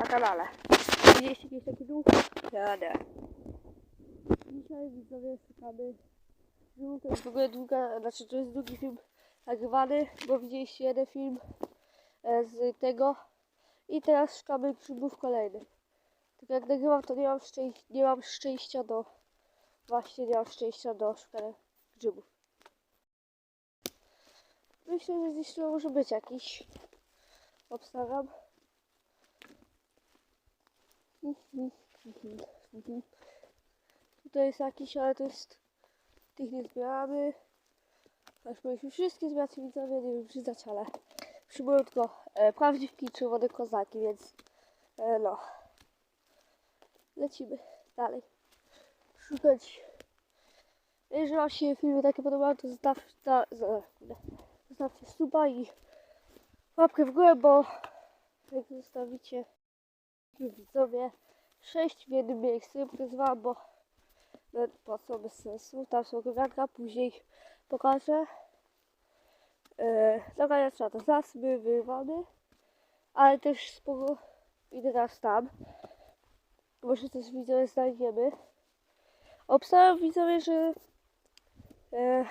na kanale. Widzieliście jakiś taki duch? Ja nie. Dzisiaj widzowie szukamy filmu, to jest w ogóle długa, znaczy to jest długi film nagrywany, bo widzieliście jeden film e, z tego i teraz szukamy grzybów kolejnych. Tylko jak nagrywam to nie mam, nie mam szczęścia do właśnie nie mam szczęścia do szukania grzybów. Myślę, że gdzieś tu może być jakiś. Obstawiam. Tutaj jest jakiś, ale to jest... Tych nie zbieramy. Aż powinniśmy wszystkie zbierać widzowie, nie wiem przyznać, ale przybyły tylko e, prawdziwki czy wody kozaki, więc e, no. Lecimy dalej. Szukać. Jeżeli wam się filmy takie podobają, to zostaw, zostawcie suba i łapkę w górę, bo jak zostawicie widzowie 6 w jednym miejscu, pokazywałam, bo no, po co bez sensu, tam są kowianka, później pokażę. Yy, Zagrania trzeba to zas, my wyrywamy, ale też sporo idę teraz tam. Może coś widzowie znajdziemy. Obstawiam widzowie, że e,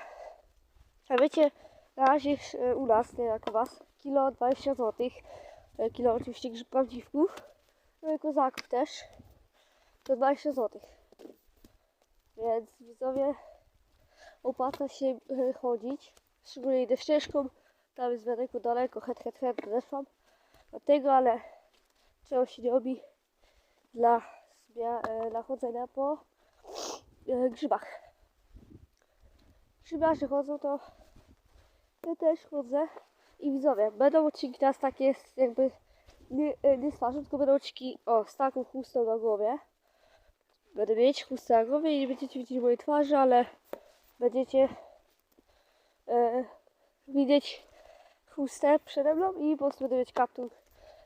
a wiecie, na razie e, u nas, nie jak u was, kilo 20 zł. Kilo oczywiście grzyb prawdziwków, no i kozaków też. To 20 zł. Więc widzowie, opłaca się e, chodzić. Szczególnie idę ścieżką, tam jest daleko, daleko, het, het, het, podeszłam do tego, ale czego się nie robi dla, e, dla chodzenia po e, grzybach. Grzybarze chodzą, to ja też chodzę. I widzowie, będą odcinki teraz takie jakby nie, e, nie twarzą, tylko będą odcinki o, z taką chustą na głowie. Będę mieć chustę na głowie i nie będziecie widzieć mojej twarzy, ale będziecie e, widzieć chustę przede mną i po prostu będę mieć kaptur.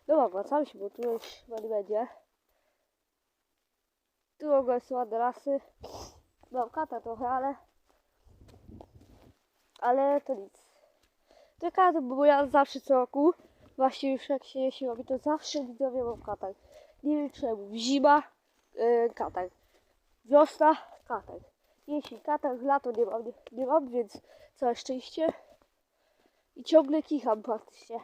No wracamy się, bo tu już chyba nie będzie. Tu ogólnie są ładne lasy. Mam kata trochę, ale ale to nic. To kata, ja zawsze co roku, właśnie już jak się jeśli robi, to zawsze widzowie mam katar. Nie wiem czemu. Zima, yy, katar. Wiosna, katar. Jeśli katar, lato nie mam, nie, nie mam, więc całe szczęście. I ciągle kicham praktycznie.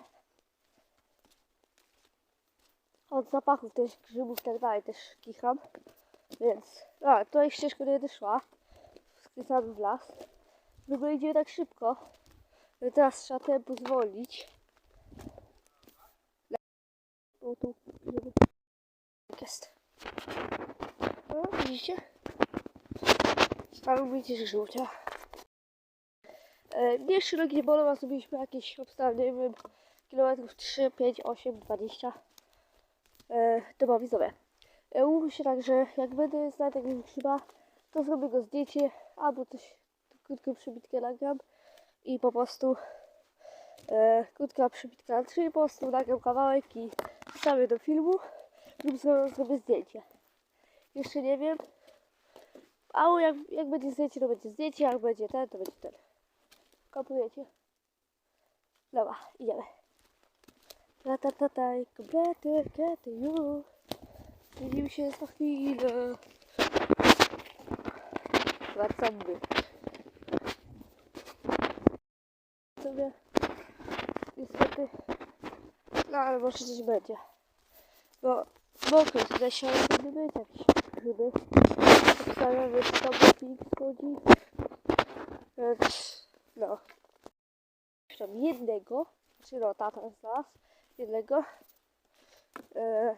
Od zapachów też grzybów tak dalej też kicham. Więc, a, tutaj ścieżka nie będę szła. Skręcamy w las. W ogóle idzie tak szybko. że Teraz trzeba tempo zwolnić. O, tu. Tak jest. No, widzicie? Tam widzicie żółcia. E, Pierwszy rok nie bolą, a zrobiliśmy jakieś obstawy, nie wiem, kilometrów 3, 5, 8, 20. E, to widzowie. E, umówmy się tak, że jak będę znać takiego grzyba, to zrobię go zdjęcie albo coś, krótką przybitkę nagram i po prostu e, krótka przybitka na trzy, po prostu nagram kawałek i wstawię do filmu lub zro, zrobię zdjęcie. Jeszcze nie wiem. A jak, jak będzie zdjęcie, to będzie zdjęcie, jak będzie ten, to będzie ten. Kapujecie? Dobra, idziemy. Ta ta ta komplety, kety, już. Widzimy się za chwilę. Wracamy. No ale może coś będzie. Bo jest tutaj się powinny być jakieś grzyby. Obstawiam, że to film schodzi. Więc no. Tam jednego, czy no tata znalazł jednego. E,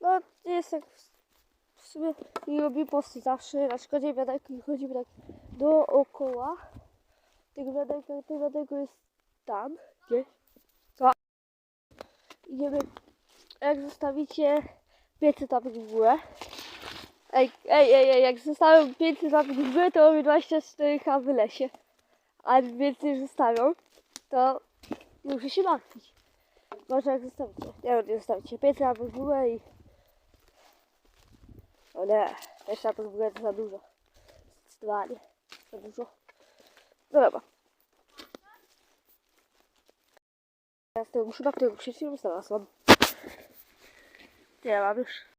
no jest jak w sumie i robi posty zawsze, na przykład nie wiadomo, chodzimy tak dookoła. Tego wiadomo, tego jest tam, gdzie? Idziemy, jak zostawicie 500 łapek w górę. Ej, ej, ej, ej, jak zostawią 500 łapek w górę, to robię 24 h w lesie. A więcej zostawią, to muszę się martwić. Może jak zostawicie, nie nie zostawicie 500 łapek w górę i o nie, jeszcze na to w ogóle to za dużo. Zdecydowanie. Za dużo. No dobra. Teraz tego muszę na tego przeciwnika znalazłam. Nie mam już.